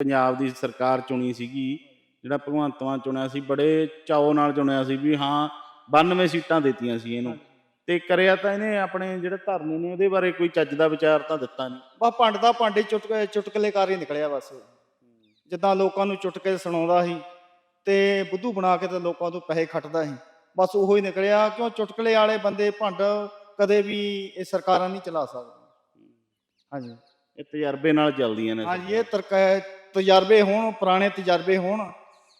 ਪੰਜਾਬ ਦੀ ਸਰਕਾਰ ਚੁਣੀ ਸੀਗੀ ਜਿਹੜਾ ਭਗਵੰਤ ਮਾਨ ਚੁਣਿਆ ਸੀ ਬੜੇ ਚਾਅ ਨਾਲ ਚੁਣਿਆ ਸੀ ਵੀ ਹਾਂ 92 ਸੀਟਾਂ ਦਿੱਤੀਆਂ ਸੀ ਇਹਨੂੰ। ਤੇ ਕਰਿਆ ਤਾਂ ਇਹਨੇ ਆਪਣੇ ਜਿਹੜੇ ਧਰਨੇ ਨੇ ਉਹਦੇ ਬਾਰੇ ਕੋਈ ਚੱਜ ਦਾ ਵਿਚਾਰ ਤਾਂ ਦਿੱਤਾ ਨਹੀਂ। ਬਸ ਭੰਡ ਦਾ ਭਾਂਡੇ ਚੁਟਕ ਚੁਟਕਲੇ ਕਰ ਹੀ ਨਿਕਲਿਆ ਬਸ। ਜਿੱਦਾਂ ਲੋਕਾਂ ਨੂੰ ਚੁਟਕੇ ਸੁਣਾਉਂਦਾ ਸੀ ਤੇ ਬੁੱਧੂ ਬਣਾ ਕੇ ਤੇ ਲੋਕਾਂ ਤੋਂ ਪੈਸੇ ਖੱਟਦਾ ਸੀ। ਬਸ ਉਹੋ ਹੀ ਨਿਕਲਿਆ ਕਿਉਂ ਚੁਟਕਲੇ ਵਾਲੇ ਬੰਦੇ ਭੰਡ ਕਦੇ ਵੀ ਇਹ ਸਰਕਾਰਾਂ ਨਹੀਂ ਚਲਾ ਸਕਦੀਆਂ ਹਾਂਜੀ। ਇਹ ਤਜਰਬੇ ਨਾਲ ਚੱਲਦੀਆਂ ਨੇ ਹਾਂਜੀ ਇਹ ਤਰਕ ਤਜਰਬੇ ਹੋਣ ਪੁਰਾਣੇ ਤਜਰਬੇ ਹੋਣ।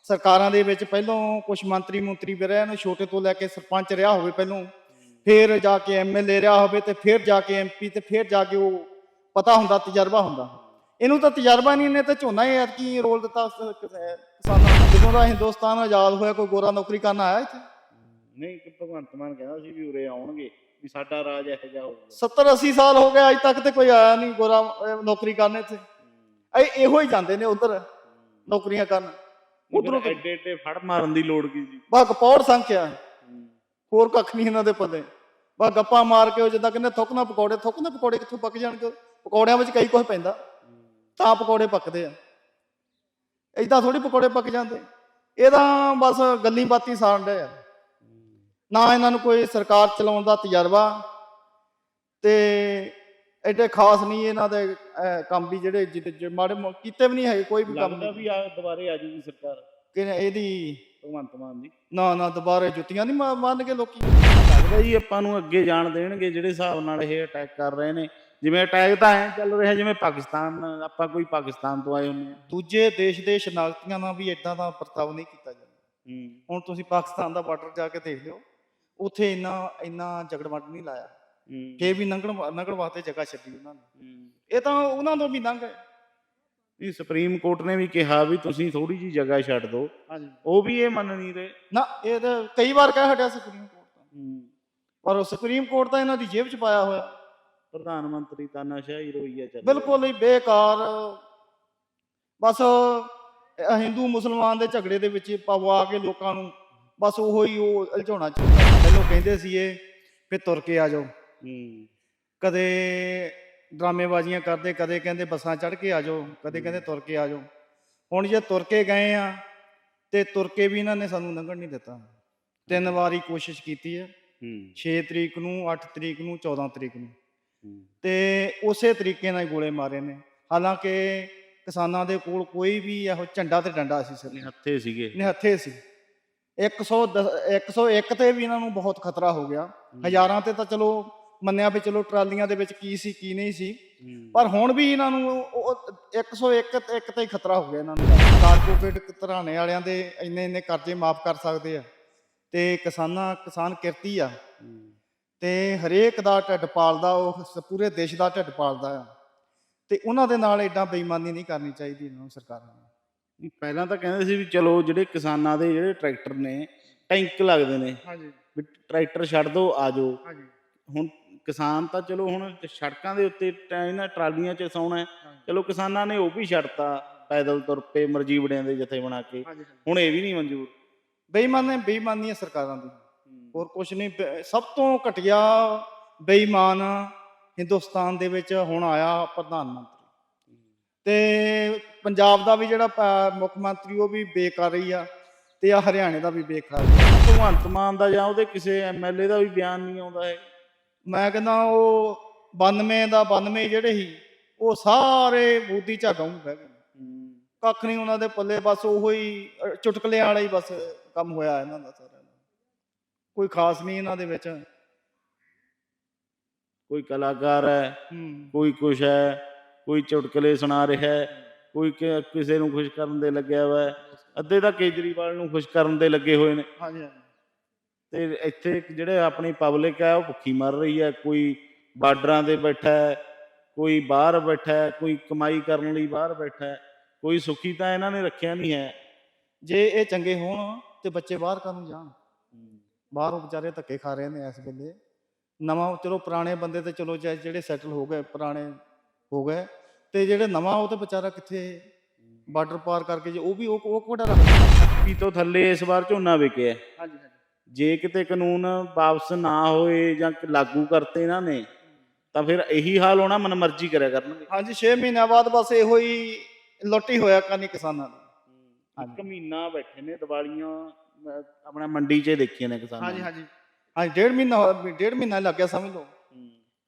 ਸਰਕਾਰਾਂ ਦੇ ਵਿੱਚ ਪਹਿਲੋਂ ਕੁਝ ਮੰਤਰੀ ਮੰਤਰੀ ਵੀ ਰਹੇ ਨੇ ਛੋਟੇ ਤੋਂ ਲੈ ਕੇ ਸਰਪੰਚ ਰਿਹਾ ਹੋਵੇ ਪਹਿਲੋਂ। ਫਿਰ ਜਾ ਕੇ ਐਮਐਲਏ ਰਿਹਾ ਹੋਵੇ ਤੇ ਫਿਰ ਜਾ ਕੇ ਐਮਪੀ ਤੇ ਫਿਰ ਜਾ ਕੇ ਉਹ ਪਤਾ ਹੁੰਦਾ ਤਜਰਬਾ ਹੁੰਦਾ। ਇਹਨੂੰ ਤਾਂ ਤਜਰਬਾ ਨਹੀਂ ਇਹਨੇ ਤਾਂ ਝੋਨਾ ਹੀ ਕੀ ਰੋਲ ਦਿੱਤਾ ਕਿਸਾਨਾਂ ਨੂੰ। ਜਦੋਂ ਦਾ ਹਿੰਦੁਸਤਾਨ ਆਜ਼ਾਦ ਹੋਇਆ ਕੋਈ ਗੋਰਾ ਨੌਕਰੀ ਕਰਨ ਆਇਆ ਇੱਥੇ? ਨਹੀਂ ਕਿ ਭਗਵੰਤ ਮਾਨ ਕਹਿੰਦਾ ਸੀ ਵੀ ਉਰੇ ਆਉਣਗੇ ਵੀ ਸਾਡਾ ਰਾਜ ਇਹੋ ਜਿਹਾ ਹੋਊਗਾ। 70 80 ਸਾਲ ਹੋ ਗਏ ਅੱਜ ਤੱਕ ਤੇ ਕੋਈ ਆਇਆ ਨਹੀਂ ਗੋਰਾ ਨੌਕਰੀ ਕਰਨ ਇੱਥੇ। ਇਹ ਇਹੋ ਹੀ ਜਾਂਦੇ ਨੇ ਉਧਰ ਨੌਕਰੀਆਂ ਕਰਨ। ਉਧਰੋਂ ਐਡੇ ਐਡੇ ਫੜ ਮਾਰਨ ਦੀ ਲੋੜ ਕੀ ਸੀ ਬਾ ਕਪੌੜ ਸੰਖਿਆ ਹੋਰ ਕੱਖ ਨਹੀਂ ਇਹਨਾਂ ਦੇ ਪੱਲੇ। ਬਾ ਗੱਪਾਂ ਮਾਰ ਕੇ ਉਹ ਜਿੱਦਾਂ ਕਹਿੰਦੇ ਥੁੱਕ ਨਾ ਪਕੌੜੇ ਥੁੱਕ ਨਾ ਪਕੌੜੇ ਕਿੱਥੋਂ ਪੱਕ ਜਾਣਗੇ? ਪਕੌੜਿਆਂ ਵਿੱਚ ਕਈ ਕੁਝ ਪੈਂਦਾ। ਤਾਂ ਪਕੌੜੇ ਪੱਕਦੇ ਆ। ਏਦਾਂ ਥੋੜੀ ਪਕੌੜੇ ਪੱਕ ਜਾਂਦੇ। ਇਹ ਤਾਂ ਬਸ ਗੱਲੀ ਬਾਤੀ ਸਾਣ ਡਏ ਆ। ਨਾ ਇਹਨਾਂ ਨੂੰ ਕੋਈ ਸਰਕਾਰ ਚਲਾਉਣ ਦਾ ਤਜਰਬਾ ਤੇ ਐਡੇ ਖਾਸ ਨਹੀਂ ਇਹਨਾਂ ਦੇ ਅਹ, ਕੰਮ ਵੀ ਜਿਹੜੇ ਜਿਹੜੇ ਮਾੜੇ ਮੋ- ਕੀਤੇ ਵੀ ਨਹੀਂ ਹੈਗੇ ਕੋਈ ਵੀ ਕੰਮ ਲੱਗਦਾ ਨਹੀਂ ਵੀ ਆ ਦੁਬਾਰੇ ਆ ਜੂਗੀ ਸਰਕਾਰ। ਕਿ ਇਹਦੀ ਭਗਵੰਤ ਮਾਨ ਦੀ। ਨਾ ਨਾ ਦੁਬਾਰੇ ਜੁੱਤੀਆਂ ਨਹੀਂ ਮਾ- ਮਾਰਨਗੇ ਲੋਕੀ। ਲੱਗਦਾ ਜੀ ਆਪਾਂ ਨੂੰ ਅੱਗੇ ਜਾਣ ਦੇਣਗੇ ਜਿਹੜੇ ਹਿਸਾਬ ਨਾਲ ਇਹ ਅਟੈਕ ਕਰ ਰਹੇ ਨੇ। ਜਿਵੇਂ ਅਟੈਕ ਤਾਂ ਐ ਚੱਲ ਰਿਹਾ ਜਿਵੇਂ ਪਾਕਿਸਤਾਨ ਆਪਾਂ ਕੋਈ ਪਾਕਿਸਤਾਨ ਤੋਂ ਆਏ ਹੁੰਦੇ ਦੂਜੇ ਦੇਸ਼ ਦੇ ਸ਼ਨਾਖਤੀਆਂ ਨਾਲ ਵੀ ਇਦਾਂ ਦਾ ਵਰਤਾਓ ਨਹੀਂ ਕੀਤਾ ਜਾਂਦਾ। ਹੂੰ। ਹੁਣ ਤੁਸੀਂ ਪਾਕਿਸਤਾਨ ਦਾ ਬਾਰਡਰ ਜਾ ਕੇ ਦੇਖ ਲਿਓ ਉੱਥੇ ਇੰਨਾ ਇੰਨਾ ਜਗੜਮੱਟ ਨਹੀਂ ਲਾਇਆ। ਫੇਰ ਵੀ ਲੰਘਣ ਲੰਘਣ ਵਾਸਤੇ ਜਗ੍ਹਾ ਛੱਡੀ ਉਹਨਾਂ ਨੇ। ਇਹ ਤਾਂ ਉਹਨਾਂ ਤੋਂ ਵੀ ਲੰਘ ਇਹ ਸੁਪਰੀਮ ਕੋਰਟ ਨੇ ਵੀ ਕਿਹਾ ਵੀ ਤੁਸੀਂ ਥੋੜੀ ਜੀ ਜਗ੍ਹਾ ਛੱਡ ਦਿਓ। ਹਾਂਜੀ। ਉਹ ਵੀ ਇਹ ਮੰਨ ਨਹੀਂ ਰਹੇ। ਨਾ ਇਹ ਤਾਂ ਕਈ ਵਾਰ ਕਹਿ ਹਟਿਆ ਸੁਪਰੀਮ ਕੋਰਟ ਤਾਂ। ਪਰ ਉਹ ਸੁਪਰੀਮ ਕੋਰਟ ਤਾਂ ਇਹਨਾਂ ਦੀ ਜੇਬ 'ਚ ਪਾਇਆ ਹੋਇਆ। ਪ੍ਰਧਾਨ ਮੰਤਰੀ ਤਾਂ ਨਸ਼ਾਈ ਰੋਈਆ ਚੱਲ। ਬਿਲਕੁਲ ਹੀ ਬੇਕਾਰ। ਬਸ ਹਿੰਦੂ ਮੁਸਲਮਾਨ ਦੇ ਝਗੜੇ ਦੇ ਵਿੱਚ ਪਵਾ ਕੇ ਲੋਕਾਂ ਨੂੰ ਬਸ ਉਹੋ ਹੀ ਉਹ ਉਲਝਾਉਣਾ ਚਾਹੁੰਦਾ। ਪਹਿਲਾਂ ਕਹਿੰਦੇ ਸੀ ਇਹ ਵੀ ਤੁਰ ਕੇ ਆ ਜਾਓ। ਹੂੰ। ਕਦੇ ਡਰਾਮੇਬਾਜ਼ੀਆਂ ਕਰਦੇ ਕਦੇ ਕਹਿੰਦੇ ਬੱਸਾਂ ਚੜ੍ਹ ਕੇ ਆ ਜਾਓ ਕਦੇ ਕਹਿੰਦੇ ਤੁਰ ਕੇ ਆ ਜਾਓ। ਹੁਣ ਜੇ ਤੁਰ ਕੇ ਗਏ ਆ ਤੇ ਤੁਰ ਕੇ ਵੀ ਇਹਨਾਂ ਨੇ ਸਾਨੂੰ ਲੰਘਣ ਨਹੀਂ ਦਿੱਤਾ। ਤਿੰਨ ਵਾਰੀ ਕੋਸ਼ਿਸ਼ ਕੀਤੀ ਹੈ ਹੂੰ। 6 ਤਰੀਕ ਨੂੰ 8 ਤਰੀਕ ਨੂੰ 14 ਤਰੀਕ ਨੂੰ। ਤੇ ਉਸੇ ਤਰੀਕੇ ਨਾਲ ਗੋਲੇ ਮਾਰੇ ਨੇ। ਹਾਲਾਂਕਿ ਕਿਸਾਨਾਂ ਦੇ ਕੋਲ ਕੋਈ ਵੀ ਇਹੋ ਝੰਡਾ ਤੇ ਡੰਡਾ ਸੀ ਸਿਰ ਹੱਥੇ ਸੀਗੇ। ਨਿਹੱਥੇ ਸੀ। 100 101 ਤੇ ਵੀ ਇਹਨਾਂ ਨੂੰ ਬਹੁਤ ਖਤਰਾ ਹੋ ਗਿਆ। ਹਜ਼ਾਰਾਂ ਤੇ ਤਾਂ ਚਲੋ ਮੰਨਿਆ ਵੀ ਚਲੋ ਟਰਾਲੀਆਂ ਦੇ ਵਿੱਚ ਕੀ ਸੀ ਕੀ ਨਹੀਂ ਸੀ। ਪਰ ਹੁਣ ਵੀ ਇਹਨਾਂ ਨੂੰ ਉਹ- ਉਹ 101 ਤੇ ਇੱਕ ਤੇ ਹੀ ਖਤਰਾ ਹੋ ਗਿਆ ਇਹਨਾਂ ਨੂੰ। ਕਾਰਪੋਰੇਟ ਘਰਾਣੇ ਵਾਲਿਆਂ ਦੇ ਇੰਨੇ ਇੰਨੇ ਕਰਜ਼ੇ ਮਾਫ ਕਰ ਸਕਦੇ ਆ। ਤੇ ਕਿਸਾਨਾਂ ਕਿਸਾਨ ਕਿਰਤੀ ਆ। ਤੇ ਹਰੇਕ ਦਾ ਢਿੱਡ ਪਾਲਦਾ ਉਹ ਪੂਰੇ ਦੇਸ਼ ਦਾ ਢਿੱਡ ਪਾਲਦਾ ਆ। ਤੇ ਉਹਨਾਂ ਦੇ ਨਾਲ ਐਡਾ ਬੇਈਮਾਨੀ ਨਹੀਂ ਕਰਨੀ ਚਾਹੀਦੀ ਇਹਨਾਂ ਨੂੰ ਸਰਕਾਰਾਂ ਨੂੰ। ਪਹਿਲਾਂ ਤਾਂ ਕਹਿੰਦੇ ਸੀ ਵੀ ਚਲੋ ਜਿਹੜੇ ਕਿਸਾਨਾਂ ਦੇ ਜਿਹੜੇ ਟਰੈਕਟਰ ਨੇ ਟੈਂਕ ਲੱਗਦੇ ਨੇ ਹਾਂਜੀ। ਵੀ ਟਰੈਕਟਰ ਛੱਡ ਦਿਓ ਆ ਜਾਓ। ਹਾਂਜੀ। ਹੁਣ ਕਿਸਾਨ ਤਾਂ ਚਲੋ ਹੁਣ ਸੜਕਾਂ ਦੇ ਉੱਤੇ ਇਹਨਾਂ ਟਰਾਲੀਆਂ 'ਚ ਸੌਣਾ। ਚਲੋ ਕਿਸਾਨਾਂ ਨੇ ਉਹ ਵੀ ਛੱਡਤਾ ਪੈਦਲ ਤੁਰ ਪਏ ਮਰਜੀਵੜਿਆਂ ਦੇ ਜਥੇ ਬਣਾ ਕੇ ਹੁਣ ਇਹ ਵੀ ਨਹੀਂ ਮਨਜ਼ੂਰ। ਬੇਈਮਾਨੀ ਬੇਈਮਾਨੀ ਸਰਕਾਰਾਂ ਦੀ। ਹੋਰ ਕੁਝ ਨਹੀਂ ਸਭ ਤੋਂ ਘਟੀਆ ਬੇਈਮਾਨ ਹਿੰਦੁਸਤਾਨ ਦੇ ਵਿੱਚ ਹੁਣ ਆਇਆ ਪ੍ਰਧਾਨ ਮੰਤਰੀ। ਤੇ ਪੰਜਾਬ ਦਾ ਵੀ ਜਿਹੜਾ ਮੁੱਖ ਮੰਤਰੀ ਉਹ ਵੀ ਬੇਕਾਰ ਹੀ ਆ ਤੇ ਆ ਹਰਿਆਣੇ ਦਾ ਵੀ ਬੇਕਾਰ ਭਗਵੰਤ ਮਾਨ ਦਾ ਜਾਂ ਉਹਦੇ ਕਿਸੇ ਐਮਐਲਏ ਦਾ ਵੀ ਬਿਆਨ ਨਹੀਂ ਆਉਂਦਾ ਹੈ ਮੈਂ ਕਹਿੰਦਾ ਉਹ 92 ਦਾ 92 ਜਿਹੜੇ ਸੀ ਉਹ ਸਾਰੇ ਬੂਦੀ ਝਾਗਾਂ ਬਹਿ ਗਏ। ਕੱਖ ਨਹੀਂ ਉਹਨਾਂ ਦੇ ਪੱਲੇ ਬਸ ਉਹੋ ਹੀ ਚੁਟਕਲੇ ਵਾਲਾ ਹੀ ਬਸ ਕੰਮ ਹੋਇਆ ਇਹਨਾਂ ਦਾ ਸਾਰਿਆਂ ਦਾ। ਕੋਈ ਖਾਸ ਨਹੀਂ ਇਹਨਾਂ ਦੇ ਵਿੱਚ। ਕੋਈ ਕਲਾਕਾਰ ਹੈ ਕੋਈ ਕੁਛ ਹੈ ਕੋਈ ਚੁਟਕਲੇ ਸੁਣਾ ਰਿਹਾ ਹੈ ਕੋਈ ਕਿਸੇ ਨੂੰ ਖੁਸ਼ ਕਰਨ ਦੇ ਲੱਗਿਆ ਹੋਇਆ ਹੈ। ਅੱਧੇ ਤਾਂ ਕੇਜਰੀਵਾਲ ਨੂੰ ਖੁਸ਼ ਕਰਨ ਦੇ ਲੱਗੇ ਹੋਏ ਨੇ। ਹਾਂਜੀ ਹਾਂਜੀ। ਤੇ ਇੱਥੇ ਜਿਹੜੇ ਆਪਣੀ ਪਬਲਿਕ ਹੈ ਉਹ ਭੁੱਖੀ ਮਰ ਰਹੀ ਹੈ ਕੋਈ ਬਾਰਡਰਾਂ ਤੇ ਬੈਠਾ ਹੈ ਕੋਈ ਬਾਹਰ ਬੈਠਾ ਹੈ ਕੋਈ ਕਮਾਈ ਕਰਨ ਲਈ ਬਾਹਰ ਬੈਠਾ ਹੈ ਕੋਈ ਸੁਖੀ ਤਾਂ ਇਹਨਾਂ ਨੇ ਰੱਖਿਆ ਨਹੀਂ ਹੈ। ਜੇ ਇਹ ਚੰਗੇ ਹੋਣ ਤੇ ਬੱਚੇ ਬਾਹਰ ਕਾਹਨੂੰ ਜਾਣ? ਬਾਹਰ ਉਹ ਵਿਚਾਰੇ ਧੱਕੇ ਖਾ ਰਹੇ ਨੇ ਇਸ ਵੇਲੇ। ਨਵਾਂ ਚਲੋ ਪੁਰਾਣੇ ਬੰਦੇ ਤੇ ਚਲੋ ਜੇ- ਜਿਹੜੇ ਸੈਟਲ ਹੋ ਗਏ ਪੁਰਾਣੇ ਹੋ ਗਏ ਤੇ ਜਿਹੜੇ ਨਵਾਂ ਉਹ ਤੇ ਵਿਚਾਰਾ ਕਿੱਥੇ ਬਾਰਡਰ ਪਾਰ ਕਰਕੇ ਜੇ ਉਹ ਵੀ ਉਹ ਉਹ ਕੋੜਾ ਰੱਖ ਵੀ ਤੋਂ ਥੱਲੇ ਇਸ ਵਾਰ ਝੋਨਾ ਵਿਕਿਆ। ਹਾਂਜੀ। ਜੇ ਕਿਤੇ ਕਾਨੂੰਨ ਵਾਪਸ ਨਾ ਹੋਏ ਜਾਂ ਲਾਗੂ ਕਰਤੇ ਇਹਨਾਂ ਨੇ ਤਾਂ ਫਿਰ ਇਹੀ ਹਾਲ ਹੋਣਾ ਮਨਮਰਜ਼ੀ ਕਰਿਆ ਕਰਨਗੇ। ਹਾਂਜੀ 6 ਮਹੀਨਿਆਂ ਬਾਅਦ ਬਸ ਇਹੋ ਹੀ ਲੁੱਟੀ ਹੋਇਆ ਕਰਨੀ ਕਿਸਾਨਾਂ ਦੀ। ਇੱਕ ਮਹੀਨਾ ਬੈਠੇ ਨੇ ਦੀਵਾਲੀਆਂ ਆਪਣਾ ਮੰਡੀ 'ਚ ਦੇਖੀਆਂ ਨੇ ਕਿਸਾਨਾਂ ਹਾਂਜੀ। ਹਾਂਜੀ। ਹਾਂਜੀ ਡੇਢ ਮਹੀਨਾ ਡੇਢ ਮਹੀਨਾ ਲੱਗਿਆ ਸਮਝ ਲਓ।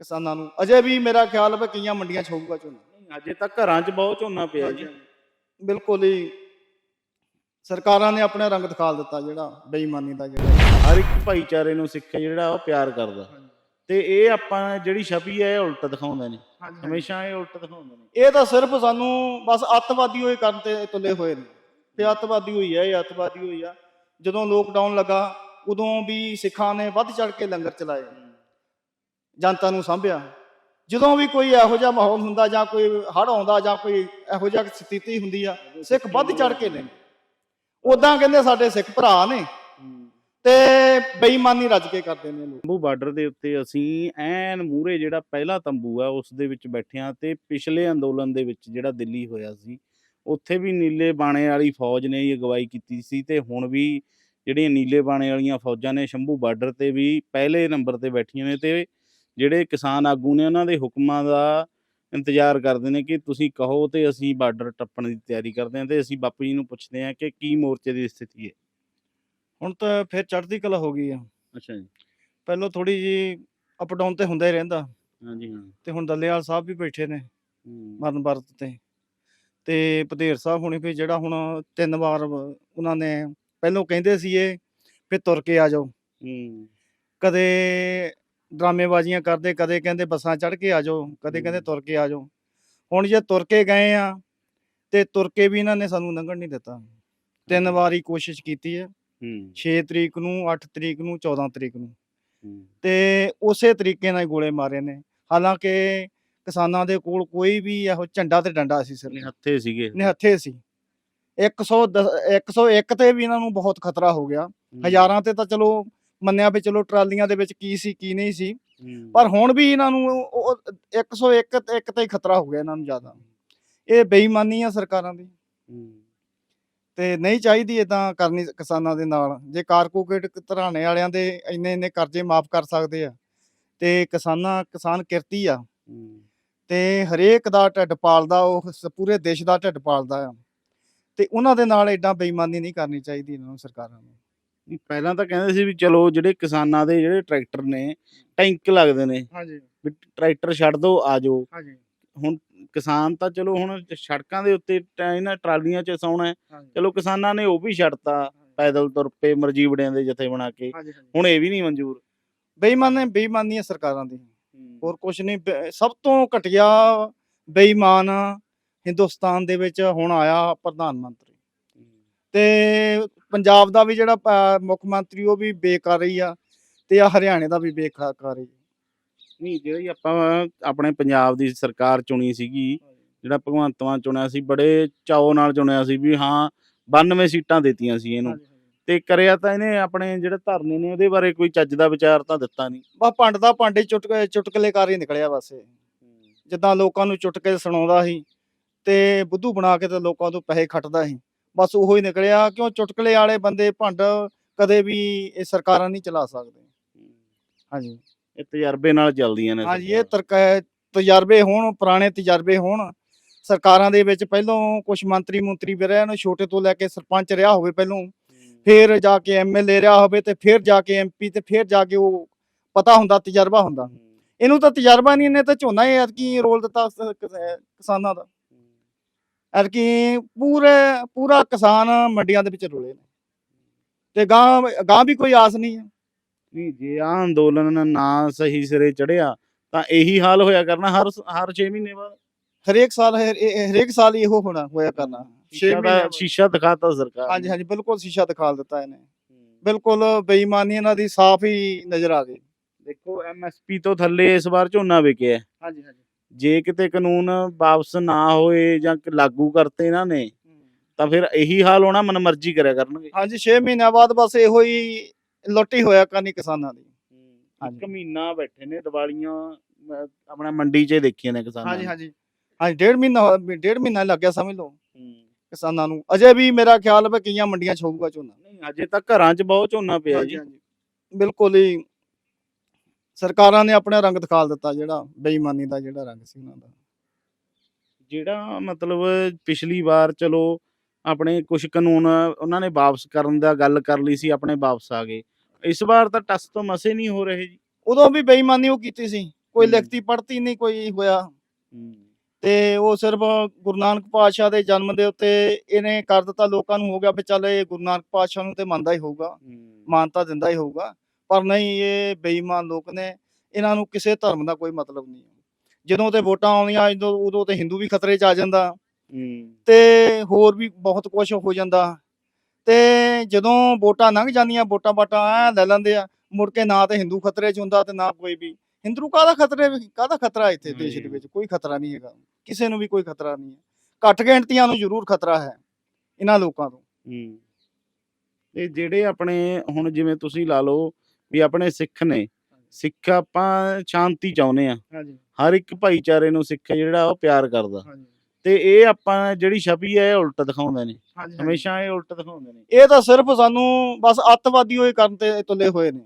ਕਿਸਾਨਾਂ ਨੂੰ। ਅਜੇ ਵੀ ਮੇਰਾ ਖਿਆਲ ਹੈ ਕਈਆਂ ਮੰਡੀਆਂ 'ਚ ਹੋਊਗਾ ਝੋਨਾ। ਨਹੀਂ, ਅਜੇ ਤੱਕ ਘਰਾਂ 'ਚ ਬਹੁਤ ਝੋਨਾ ਪਿਆ ਜੀ। ਬਿਲਕੁਲ ਹੀ ਸਰਕਾਰਾਂ ਨੇ ਆਪਣਾ ਰੰਗ ਦਿਖਾ ਦਿੱਤਾ ਜਿਹੜਾ ਬੇਈਮਾਨੀ ਦਾ ਜਿਹੜਾ। ਹਰ ਇੱਕ ਭਾਈਚਾਰੇ ਨੂੰ ਸਿੱਖ ਜਿਹੜਾ ਉਹ ਪਿਆਰ ਕਰਦਾ। ਤੇ ਇਹ ਆਪਾਂ ਜਿਹੜੀ ਛਵੀ ਹੈ ਇਹ ਉਲਟ ਦਿਖਾਉਂਦੇ ਨੇ। ਹਮੇਸ਼ਾ ਇਹ ਉਲਟ ਦਿਖਾਉਂਦੇ ਨੇ। ਇਹ ਤਾਂ ਸਿਰਫ ਸਾਨੂੰ ਬਸ ਅੱਤਵਾਦੀ ਹੋਏ ਕਰਨ ਤੇ ਤੁਲੇ ਹੋਏ ਨੇ। ਤੇ ਅੱਤਵਾਦੀ ਹੋਈ ਹੈ ਇਹ ਅੱਤਵਾਦੀ ਹੋਈ ਆ। ਜਦੋਂ ਲੋਕਡਾਊਨ ਲੱਗਾ ਉਦੋਂ ਵੀ ਸਿੱਖਾਂ ਨੇ ਵੱਧ ਚੜ ਕੇ ਲੰਗਰ ਚਲਾਏ। ਜਨਤਾ ਨੂੰ ਸਾਂਭਿਆ। ਜਦੋਂ ਵੀ ਕੋਈ ਇਹੋ ਜਿਹਾ ਮਾਹੌਲ ਹੁੰਦਾ ਜਾਂ ਕੋਈ ਹੜ ਆਉਂਦਾ ਜਾਂ ਕੋਈ ਇਹੋ ਜਿਹਾ ਸਥਿਤੀ ਹੁੰਦੀ ਆ ਸਿੱਖ ਵੱਧ ਚੜ ਕੇ ਨੇ ਉਦਾਂ ਕਹਿੰਦੇ ਸਾਡੇ ਸਿੱਖ ਭਰਾ ਨੇ ਤੇ ਬੇਈਮਾਨੀ ਰੱਜ ਕੇ ਕਰਦੇ ਨੇ ਲੋਕ। ਤੰਬੂ ਬਾਰਡਰ ਦੇ ਉੱਤੇ ਅਸੀਂ ਐਨ ਮੂਰੇ ਜਿਹੜਾ ਪਹਿਲਾ ਤੰਬੂ ਆ, ਉਸ ਦੇ ਵਿੱਚ ਬੈਠਿਆਂ ਤੇ ਪਿਛਲੇ ਅੰਦੋਲਨ ਦੇ ਵਿੱਚ ਜਿਹੜਾ ਦਿੱਲੀ ਹੋਇਆ ਸੀ, ਉੱਥੇ ਵੀ ਨੀਲੇ ਬਾਣੇ ਵਾਲੀ ਫੌਜ ਨੇ ਹੀ ਅਗਵਾਈ ਕੀਤੀ ਸੀ ਤੇ ਹੁਣ ਵੀ ਜਿਹੜੀਆਂ ਨੀਲੇ ਬਾਣੇ ਵਾਲੀਆਂ ਫੌਜਾਂ ਨੇ ਸ਼ੰਭੂ ਬਾਰਡਰ ਤੇ ਵੀ ਪਹਿਲੇ ਨੰਬਰ ਤੇ ਬੈਠੀਆਂ ਨੇ ਤੇ ਜਿਹੜੇ ਕਿਸਾਨ ਆਗੂ ਨੇ ਉਹਨਾਂ ਦੇ ਹੁਕਮਾਂ ਦਾ ਇੰਤਜ਼ਾਰ ਕਰਦੇ ਨੇ ਕਿ ਤੁਸੀਂ ਕਹੋ ਤੇ ਅਸੀਂ ਬਾਰਡਰ ਟੱਪਣ ਦੀ ਤਿਆਰੀ ਕਰਦੇ ਹਾਂ ਤੇ ਅਸੀਂ ਬਾਪੂ ਜੀ ਨੂੰ ਪੁੱਛਦੇ ਹਾਂ ਕਿ ਕੀ ਮੋਰਚੇ ਦੀ ਸਥਿਤੀ ਹੈ। ਹੁਣ ਤਾਂ ਫਿਰ ਚੜ੍ਹਦੀ ਕਲਾ ਹੋ ਗਈ ਆ। ਅੱਛਾ ਜੀ। ਪਹਿਲਾਂ ਥੋੜੀ ਜੀ ਅਪ ਡਾਊਨ ਤੇ ਹੁੰਦਾ ਹੀ ਰਹਿੰਦਾ। ਹਾਂਜੀ ਹਾਂ ਤੇ ਹੁਣ ਦੱਲੇਵਾਲ ਸਾਹਿਬ ਵੀ ਬੈਠੇ ਨੇ। ਮਰਨ ਵਰਤ ਤੇ। ਤੇ ਪਧੇਰ ਸਾਹਿਬ ਹੁਣੇ ਵੀ ਜਿਹੜਾ ਹੁਣ ਤਿੰਨ ਵਾਰ ਉਹਨਾਂ ਨੇ ਪਹਿਲੋਂ ਕਹਿੰਦੇ ਸੀ ਇਹ ਫਿਰ ਤੁਰ ਕੇ ਆ ਜਾਓ। ਹੂੰ। ਕਦੇ ਡਰਾਮੇਬਾਜ਼ੀਆਂ ਕਰਦੇ ਕਦੇ ਕਹਿੰਦੇ ਬੱਸਾਂ ਚੜ੍ਹ ਕੇ ਆ ਜਾਓ ਕਦੇ ਕਹਿੰਦੇ। ਤੁਰ ਕੇ ਆ ਜਾਓ। ਹੁਣ ਜੇ ਤੁਰ ਕੇ ਗਏ ਆ ਤੇ ਤੁਰ ਕੇ ਵੀ ਇਹਨਾਂ ਨੇ ਸਾਨੂੰ ਲੰਘਣ ਨਹੀਂ ਦਿੱਤਾ। ਤਿੰਨ ਵਾਰੀ ਕੋਸ਼ਿਸ਼ ਕੀਤੀ ਹੈ। ਹੂੰ। 6 ਤਰੀਕ ਨੂੰ 8 ਤਰੀਕ ਨੂੰ 14 ਤਰੀਕ ਨੂੰ। ਤੇ ਉਸੇ ਤਰੀਕੇ ਨਾਲ ਗੋਲੇ ਮਾਰੇ ਨੇ। ਹਾਲਾਂਕਿ ਕਿਸਾਨਾਂ ਦੇ ਕੋਲ ਕੋਈ ਵੀ ਇਹੋ ਝੰਡਾ ਤੇ ਡੰਡਾ ਸੀ ਸਿਰ ਨਿਹੱਥੇ ਸੀਗੇ। ਨਿਹੱਥੇ ਸੀ। 110 101 ਤੇ ਵੀ ਇਹਨਾਂ ਨੂੰ ਬਹੁਤ ਖਤਰਾ ਹੋ ਗਿਆ। ਹਜ਼ਾਰਾਂ ਤੇ ਤਾਂ ਚਲੋ ਮੰਨਿਆ ਵੀ ਚਲੋ ਟਰਾਲੀਆਂ ਦੇ ਵਿੱਚ ਕੀ ਸੀ ਕੀ ਨਹੀਂ ਸੀ। ਪਰ ਹੁਣ ਵੀ ਇਹਨਾਂ ਨੂੰ ਉਹ 101 ਤੇ ਇੱਕ ਤੇ ਹੀ ਖਤਰਾ ਹੋ ਗਿਆ ਇਹਨਾਂ ਨੂੰ ਜ਼ਿਆਦਾ। ਇਹ ਬੇਈਮਾਨੀ ਆ ਸਰਕਾਰਾਂ ਦੀ। ਤੇ ਨਹੀਂ ਚਾਹੀਦੀ ਇਦਾਂ ਕਰਨੀ ਕਿਸਾਨਾਂ ਦੇ ਨਾਲ। ਜੇ ਕਾਰਪੋਰੇਟ ਘਰਾਣੇ ਵਾਲਿਆਂ ਦੇ ਇੰਨੇ ਇੰਨੇ ਕਰਜ਼ੇ ਮਾਫ ਕਰ ਸਕਦੇ ਆ ਤੇ ਕਿਸਾਨਾਂ ਕਿਸਾਨ ਕਿਰਤੀ ਆ। ਤੇ ਹਰੇਕ ਦਾ ਢਿੱਡ ਪਾਲਦਾ ਉਹ ਪੂਰੇ ਦੇਸ਼ ਦਾ ਢਿੱਡ ਪਾਲਦਾ ਆ। ਤੇ ਉਹਨਾਂ ਦੇ ਨਾਲ ਏਦਾਂ ਬੇਈਮਾਨੀ ਨਹੀਂ ਕਰਨੀ ਚਾਹੀਦੀ ਇਹਨਾਂ ਨੂੰ ਸਰਕਾਰਾਂ ਨੂੰ। ਪਹਿਲਾਂ ਤਾਂ ਕਹਿੰਦੇ ਸੀ ਵੀ ਚਲੋ ਜਿਹੜੇ ਕਿਸਾਨਾਂ ਦੇ ਜਿਹੜੇ ਟਰੈਕਟਰ ਨੇ ਟੈਂਕ ਲੱਗਦੇ ਨੇ ਹਾਂਜੀ। ਵੀ ਟਰੈਕਟਰ ਛੱਡ ਦਿਓ ਆ ਜਾਓ। ਹਾਂਜੀ। ਹੁਣ ਕਿਸਾਨ ਤਾਂ ਚਲੋ ਹੁਣ ਸੜਕਾਂ ਦੇ ਉੱਤੇ ਟ- ਇਹਨਾਂ ਟਰਾਲੀਆਂ 'ਚ ਸੌਣਾ। ਹਾਂਜੀ। ਚਲੋ ਕਿਸਾਨਾਂ ਨੇ ਉਹ ਵੀ ਛੱਡਤਾ ਪੈਦਲ ਤੁਰ ਪਏ ਮਰਜੀਵੜਿਆਂ ਦੇ ਜਥੇ ਬਣਾ ਕੇ। ਹਾਂਜੀ ਹੁਣ ਇਹ ਵੀ ਨਹੀਂ ਮਨਜ਼ੂਰ। ਬੇਈਮਾਨੀ ਬੇਈਮਾਨੀ ਆ ਸਰਕਾਰਾਂ ਦੀ। ਹੋਰ ਕੁਝ ਨਹੀਂ ਬੇ- ਸਭ ਤੋਂ ਘਟੀਆ ਬੇਈਮਾਨ ਹਿੰਦੁਸਤਾਨ ਦੇ ਵਿੱਚ ਹੁਣ ਆਇਆ ਪ੍ਰਧਾਨ ਮੰਤਰੀ। ਤੇ ਪੰਜਾਬ ਦਾ ਵੀ ਜਿਹੜਾ ਮੁੱਖ ਮੰਤਰੀ ਉਹ ਵੀ ਬੇਕਾਰੀ ਆ ਤੇ ਆ ਹਰਿਆਣੇ ਦਾ ਵੀ ਬੇਕਾਰੀ ਨਹੀਂ ਜਿਹੜੀ ਆਪਾਂ ਆਪਣੇ ਪੰਜਾਬ ਦੀ ਸਰਕਾਰ ਚੁਣੀ ਸੀਗੀ ਜਿਹੜਾ ਭਗਵੰਤ ਮਾਨ ਚੁਣਿਆ ਸੀ ਬੜੇ ਚਾਅ ਨਾਲ ਚੁਣਿਆ ਸੀ ਵੀ ਹਾਂ 92 ਸੀਟਾਂ ਦਿੱਤੀਆਂ ਸੀ ਇਹਨੂੰ। ਤੇ ਕਰਿਆ ਤਾਂ ਇਹਨੇ ਆਪਣੇ ਜਿਹੜੇ ਧਰਨੇ ਨੇ ਉਹਦੇ ਬਾਰੇ ਕੋਈ ਚੱਜ ਦਾ ਵਿਚਾਰ ਤਾਂ ਦਿੱਤਾ ਨਹੀਂ। ਬਾ ਭੰਡ ਦਾ ਭਾਂਡੇ ਚੁਟਕ ਚੁਟਕਲੇਕਾਰ ਹੀ ਨਿਕਲਿਆ ਬਸ ਇਹ। ਜਿੱਦਾਂ ਲੋਕਾਂ ਨੂੰ ਚੁਟਕੇ ਸੁਣਾਉਂਦਾ ਸੀ ਤੇ ਬੁੱਧੂ ਬਣਾ ਕੇ ਤੇ ਲੋਕਾਂ ਤੋਂ ਪੈਸੇ ਖੱਟਦਾ ਸੀ। ਬਸ ਉਹੋ ਹੀ ਨਿਕਲਿਆ ਕਿਉਂ ਚੁਟਕਲੇ ਵਾਲੇ ਬੰਦੇ ਭੰਡ ਕਦੇ ਵੀ ਇਹ ਸਰਕਾਰਾਂ ਨਹੀਂ ਚਲਾ ਸਕਦੇ। ਹਾਂਜੀ। ਇਹ ਤਜਰਬੇ ਨਾਲ ਚੱਲਦੀਆਂ ਨੇ ਹਾਂਜੀ ਇਹ। ਤਰਕ ਤਜਰਬੇ ਹੋਣ ਪੁਰਾਣੇ ਤਜਰਬੇ ਹੋਣ। ਸਰਕਾਰਾਂ ਦੇ ਵਿੱਚ ਪਹਿਲੋਂ ਕੁਝ ਮੰਤਰੀ ਮੰਤਰੀ ਵੀ ਰਹੇ ਨੇ ਛੋਟੇ ਤੋਂ ਲੈ ਕੇ ਸਰਪੰਚ ਰਿਹਾ ਹੋਵੇ ਪਹਿਲੋਂ। ਫਿਰ ਜਾ ਕੇ ਐਮਐਲਏ ਰਿਹਾ ਹੋਵੇ ਤੇ ਫਿਰ ਜਾ ਕੇ ਐਮਪੀ ਤੇ ਫਿਰ ਜਾ ਕੇ ਉਹ ਪਤਾ ਹੁੰਦਾ ਤਜਰਬਾ ਹੁੰਦਾ। ਇਹਨੂੰ ਤਾਂ ਤਜਰਬਾ ਨਹੀਂ ਇਹਨੇ ਤਾਂ ਝੋਨਾ ਹੀ ਐਤਕੀ ਰੋਲ ਦਿੱਤਾ ਸ- ਕਿਸ- ਕਿਸਾਨਾਂ ਦਾ। ਐਤਕੀ ਪੂਰੇ ਪੂਰਾ ਕਿਸਾਨ ਮੰਡੀਆਂ ਦੇ ਵਿੱਚ ਰੋਲੇ ਨੇ। ਤੇ ਗਾਂ ਗਾਂ ਵੀ ਕੋਈ ਆਸ ਨਹੀਂ ਹੈ। ਨਹੀਂ ਜੇ ਆ ਅੰਦੋਲਨ ਨਾ ਸਹੀ ਸਿਰੇ ਚੜਿਆ ਤਾਂ ਇਹੀ ਹਾਲ ਹੋਇਆ ਕਰਨਾ ਹਰ ਹਰ 6 ਮਹੀਨੇ ਬਾਅਦ। ਹਰੇਕ ਸਾਲ ਹਰੇਕ ਸਾਲ ਇਹੋ ਹੋਣਾ ਹੋਇਆ ਕਰਨਾ। ਛੇ ਸ਼ੀਸ਼ਾ ਮਹੀਨਿਆਂ ਦਾ ਬਾਅਦ। ਸ਼ੀਸ਼ਾ ਦਿਖਾਤਾ ਸਰਕਾਰ। ਹਾਂਜੀ ਹਾਂਜੀ ਬਿਲਕੁਲ ਸ਼ੀਸ਼ਾ ਦਿਖਾ ਦਿੱਤਾ ਇਹਨੇ। ਬਿਲਕੁਲ ਬੇਈਮਾਨੀ ਇਹਨਾਂ ਦੀ ਸਾਫ਼ ਹੀ ਨਜ਼ਰ ਆ ਗਈ। ਦੇਖੋ ਐਮਐਸਪੀ ਤੋਂ ਥੱਲੇ ਇਸ ਵਾਰ ਝੋਨਾ ਵਿਕਿਆ। ਹਾਂਜੀ ਹਾਂਜੀ। ਜੇ ਕਿਤੇ ਕਾਨੂੰਨ ਵਾਪਸ ਨਾ ਹੋਏ ਜਾਂ ਲਾਗੂ ਕਰਤੇ ਇਹਨਾਂ ਨੇ ਤਾਂ ਫਿਰ ਇਹੀ ਹਾਲ ਹੋਣਾ ਮਨਮਰਜ਼ੀ ਕਰਿਆ ਕਰਨਗੇ। ਹਾਂਜੀ 6 ਮਹੀਨਿਆਂ ਬਾਅਦ ਬਸ ਇਹੋ ਹੀ ਲੁੱਟੀ ਹੋਇਆ ਕਰਨੀ ਕਿਸਾਨਾਂ ਦੀ। ਇੱਕ। ਮਹੀਨਾ ਬੈਠੇ ਨੇ ਦੀਵਾਲੀਆਂ ਆਪਣਾ ਮੰਡੀ 'ਚ ਦੇਖੀਆਂ ਨੇ ਕਿਸਾਨਾਂ ਹਾਂਜੀ। ਹਾਂਜੀ। ਹਾਂਜੀ ਡੇਢ ਮਹੀਨਾ ਡੇਢ ਮਹੀਨਾ ਲੱਗਿਆ ਸਮਝ ਲਓ। ਕਿਸਾਨਾਂ ਨੂੰ। ਅਜੇ ਵੀ ਮੇਰਾ ਖਿਆਲ ਹੈ ਕਈਆਂ ਮੰਡੀਆਂ 'ਚ ਹੋਊਗਾ ਝੋਨਾ। ਨਹੀਂ ਅਜੇ ਤੱਕ ਘਰਾਂ 'ਚ ਬਹੁਤ ਝੋਨਾ ਪਿਆ ਜੀ। ਬਿਲਕੁਲ ਹੀ ਸਰਕਾਰਾਂ ਨੇ ਆਪਣਾ ਰੰਗ ਦਿਖਾ ਦਿੱਤਾ ਜਿਹੜਾ ਬੇਈਮਾਨੀ ਦਾ ਜਿਹੜਾ ਰੰਗ ਸੀ ਉਹਨਾਂ ਦਾ। ਜਿਹੜਾ ਮਤਲਬ ਪਿਛਲੀ ਵਾਰ ਚਲੋ ਆਪਣੇ ਕੁਝ ਕਾਨੂੰਨ ਉਹਨਾਂ ਨੇ ਵਾਪਸ ਕਰਨ ਦਾ ਗੱਲ ਕਰ ਲਈ ਸੀ ਆਪਣੇ ਵਾਪਸ ਆ ਗਏ। ਇਸ ਵਾਰ ਤਾਂ ਟਸ ਤੋਂ ਮਸੇ ਨਹੀਂ ਹੋ ਰਹੇ ਜੀ। ਉਦੋਂ ਵੀ ਬੇਈਮਾਨੀ ਉਹ ਕੀਤੀ ਸੀ ਕੋਈ। ਲਿਖਤੀ ਪੜਤੀ ਨਹੀਂ ਕੋਈ ਹੋਇਆ। ਤੇ ਉਹ ਸਿਰਫ ਗੁਰੂ ਨਾਨਕ ਪਾਤਸ਼ਾਹ ਦੇ ਜਨਮ ਦੇ ਉੱਤੇ ਇਹਨੇ ਕਰ ਦਿੱਤਾ ਲੋਕਾਂ ਨੂੰ ਹੋ ਗਿਆ ਵੀ ਚੱਲ ਇਹ ਗੁਰੂ ਨਾਨਕ ਪਾਤਸ਼ਾਹ ਨੂੰ ਤੇ ਮੰਨਦਾ ਹੀ ਹੋਊਗਾ ਮਾਨਤਾ ਦਿੰਦਾ ਹੀ ਹੋਊਗਾ। ਪਰ ਨਹੀਂ ਇਹ ਬੇਈਮਾਨ ਲੋਕ ਨੇ। ਇਹਨਾਂ ਨੂੰ ਕਿਸੇ ਧਰਮ ਦਾ ਕੋਈ ਮਤਲਬ ਨਹੀਂ। ਜਦੋਂ ਤੇ ਵੋਟਾਂ ਆਉਂਦੀਆਂ ਉਦੋਂ ਉਦੋਂ ਤੇ ਹਿੰਦੂ ਵੀ ਖਤਰੇ 'ਚ ਆ ਜਾਂਦਾ। ਤੇ ਹੋਰ ਵੀ ਬਹੁਤ ਕੁਝ ਹੋ ਜਾਂਦਾ। ਤੇ ਜਦੋਂ ਵੋਟਾਂ ਲੰਘ ਜਾਂਦੀਆਂ ਵੋਟਾਂ ਬਾਟਾਂ ਐ ਲੈ ਲੈਂਦੇ ਆ। ਮੁੜ ਕੇ ਨਾ ਤੇ ਹਿੰਦੂ ਖਤਰੇ 'ਚ ਹੁੰਦਾ ਤੇ ਨਾ ਕੋਈ ਵੀ। ਹਿੰਦੂ ਕਾਹਦਾ ਖਤਰੇ ਕਾਹਦਾ ਖਤਰਾ ਇੱਥੇ ਦੇਸ਼ ਦੇ। ਵਿੱਚ? ਕੋਈ ਖਤਰਾ ਨਹੀਂ ਹੈਗਾ। ਕਿਸੇ ਨੂੰ ਵੀ ਕੋਈ ਖਤਰਾ ਨਹੀਂ ਹੈ। ਘੱਟ ਗਿਣਤੀਆਂ ਨੂੰ ਜ਼ਰੂਰ ਖਤਰਾ ਹੈ ਇਹਨਾਂ ਲੋਕਾਂ ਤੋਂ। ਤੇ ਜਿਹੜੇ ਆਪਣੇ ਹੁਣ ਜਿਵੇਂ ਤੁਸੀਂ ਲਾ ਲਓ ਵੀ ਆਪਣੇ ਸਿੱਖ ਨੇ। ਸਿੱਖ ਆਪਾਂ ਸ਼ਾਂਤੀ ਚਾਹੁੰਦੇ ਆ ਹਾਂਜੀ। ਹਰ ਇੱਕ ਭਾਈਚਾਰੇ ਨੂੰ ਸਿੱਖ ਜਿਹੜਾ ਉਹ ਪਿਆਰ ਕਰਦਾ। ਹਾਂਜੀ। ਤੇ ਇਹ ਆਪਾਂ ਜਿਹੜੀ ਛਵੀ ਹੈ ਇਹ ਉਲਟ ਦਿਖਾਉਂਦੇ ਨੇ। ਹਮੇਸ਼ਾ ਇਹ ਉਲਟ ਦਿਖਾਉਂਦੇ ਨੇ। ਇਹ ਤਾਂ ਸਿਰਫ ਸਾਨੂੰ ਬਸ ਅੱਤਵਾਦੀ ਹੋਏ ਕਰਨ ਤੇ ਤੁਲੇ ਹੋਏ ਨੇ।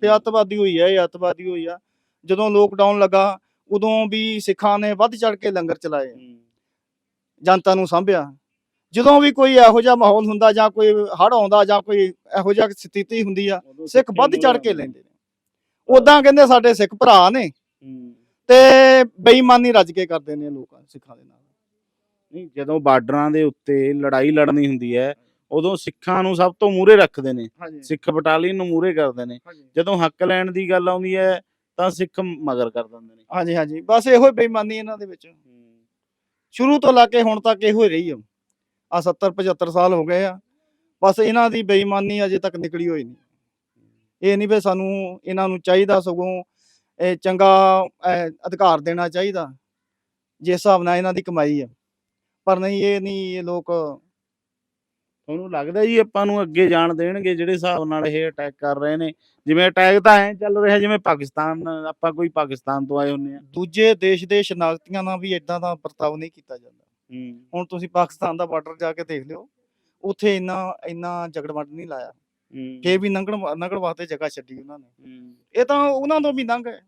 ਤੇ ਅੱਤਵਾਦੀ ਹੋਈ ਹੈ ਇਹ ਅੱਤਵਾਦੀ ਹੋਈ ਆ। ਜਦੋਂ ਲੋਕਡਾਊਨ ਲੱਗਾ ਉਦੋਂ ਵੀ ਸਿੱਖਾਂ ਨੇ ਵੱਧ ਚੜ ਕੇ ਲੰਗਰ ਚਲਾਏ। ਜਨਤਾ ਨੂੰ ਸਾਂਭਿਆ। ਜਦੋਂ ਵੀ ਕੋਈ ਇਹੋ ਜਿਹਾ ਮਾਹੌਲ ਹੁੰਦਾ ਜਾਂ ਕੋਈ ਹੜ ਆਉਂਦਾ ਜਾਂ ਕੋਈ ਇਹੋ ਜਿਹਾ ਸਥਿਤੀ ਹੁੰਦੀ ਆ ਸਿੱਖ ਵੱਧ ਚੜ ਕੇ ਲੈਂਦੇ ਨੇ। ਉਦਾਂ ਕਹਿੰਦੇ ਸਾਡੇ ਸਿੱਖ ਭਰਾ ਨੇ ਹੂੰ। ਤੇ ਬੇਈਮਾਨੀ ਰੱਜ ਕੇ ਕਰਦੇ ਨੇ ਲੋਕਾਂ ਸਿੱਖਾਂ ਦੇ ਨਾਲ। ਨਹੀਂ ਜਦੋਂ ਬਾਰਡਰਾਂ ਦੇ ਉੱਤੇ ਲੜਾਈ ਲੜਨੀ ਹੁੰਦੀ ਹੈ ਉਦੋਂ ਸਿੱਖਾਂ ਨੂੰ ਸਭ ਤੋਂ ਮੂਹਰੇ ਰੱਖਦੇ ਨੇ। ਸਿੱਖ ਬਟਾਲੀਅਨ ਨੂੰ ਮੂਹਰੇ ਕਰਦੇ ਨੇ। ਜਦੋਂ ਹੱਕ ਲੈਣ ਦੀ ਗੱਲ ਆਉਂਦੀ ਹੈ ਤਾਂ ਸਿੱਖ ਮਗਰ ਕਰ ਦਿੰਦੇ ਨੇ। ਹਾਂਜੀ ਹਾਂਜੀ। ਬਸ ਇਹੋ ਹੀ ਬੇਈਮਾਨੀ ਇਹਨਾਂ ਦੇ ਵਿੱਚ। ਸ਼ੁਰੂ ਤੋਂ ਲਾ ਕੇ ਹੁਣ ਤੱਕ ਇਹੋ ਹੀ ਰਹੀ ਆ। ਆ 70 75 ਸਾਲ ਹੋ ਗਏ ਆ। ਬਸ ਇਹਨਾਂ ਦੀ ਬੇਈਮਾਨੀ ਅਜੇ ਤੱਕ ਨਿਕਲੀ ਹੋਈ ਨਹੀਂ। ਇਹ ਨਹੀਂ ਵੀ ਸਾਨੂੰ ਇਹਨਾਂ ਨੂੰ ਚਾਹੀਦਾ ਸਗੋਂ ਇਹ ਚੰਗਾ ਅਧਿਕਾਰ ਦੇਣਾ ਚਾਹੀਦਾ ਜਿਸ ਹਿਸਾਬ ਨਾਲ ਇਹਨਾਂ ਦੀ ਕਮਾਈ ਆ। ਪਰ ਨਹੀਂ ਇਹ ਨਹੀਂ ਇਹ ਲੋਕ ਤੁਹਾਨੂੰ ਲੱਗਦਾ ਜੀ ਆਪਾਂ ਨੂੰ ਅੱਗੇ ਜਾਣ ਦੇਣਗੇ ਜਿਹੜੇ ਹਿਸਾਬ ਨਾਲ ਇਹ ਅਟੈਕ ਕਰ ਰਹੇ ਨੇ? ਜਿਵੇਂ ਅਟੈਕ ਤਾਂ ਐ ਚੱਲ ਰਿਹਾ ਜਿਵੇਂ ਪਾਕਿਸਤਾਨ ਆਪਾਂ ਕੋਈ ਪਾਕਿਸਤਾਨ ਤੋਂ ਆਏ ਹੁੰਨੇ ਆ। ਦੂਜੇ ਦੇਸ਼ ਦੇ ਸ਼ਨਾਖਤੀਆਂ ਨਾਲ ਵੀ ਇਦਾਂ ਦਾ ਵਰਤਾਓ ਨਹੀਂ ਕੀਤਾ ਜਾਂਦਾ। ਹੁਣ ਤੁਸੀਂ ਪਾਕਿਸਤਾਨ ਦਾ ਬਾਰਡਰ ਜਾ ਕੇ ਦੇਖ ਲਿਓ ਉੱਥੇ ਇੰਨਾ ਇੰਨਾ ਜਗੜਮੱਡ ਨਹੀਂ ਲਾਇਆ। ਫੇਰ ਵੀ ਵਾ- ਲੰਘਣ ਵਾਸਤੇ ਜਗ੍ਹਾ ਛੱਡੀ ਉਹਨਾਂ ਨੇ। ਇਹ ਤਾਂ ਉਹਨਾਂ ਤੋਂ ਵੀ ਲੰਘ ਗਏ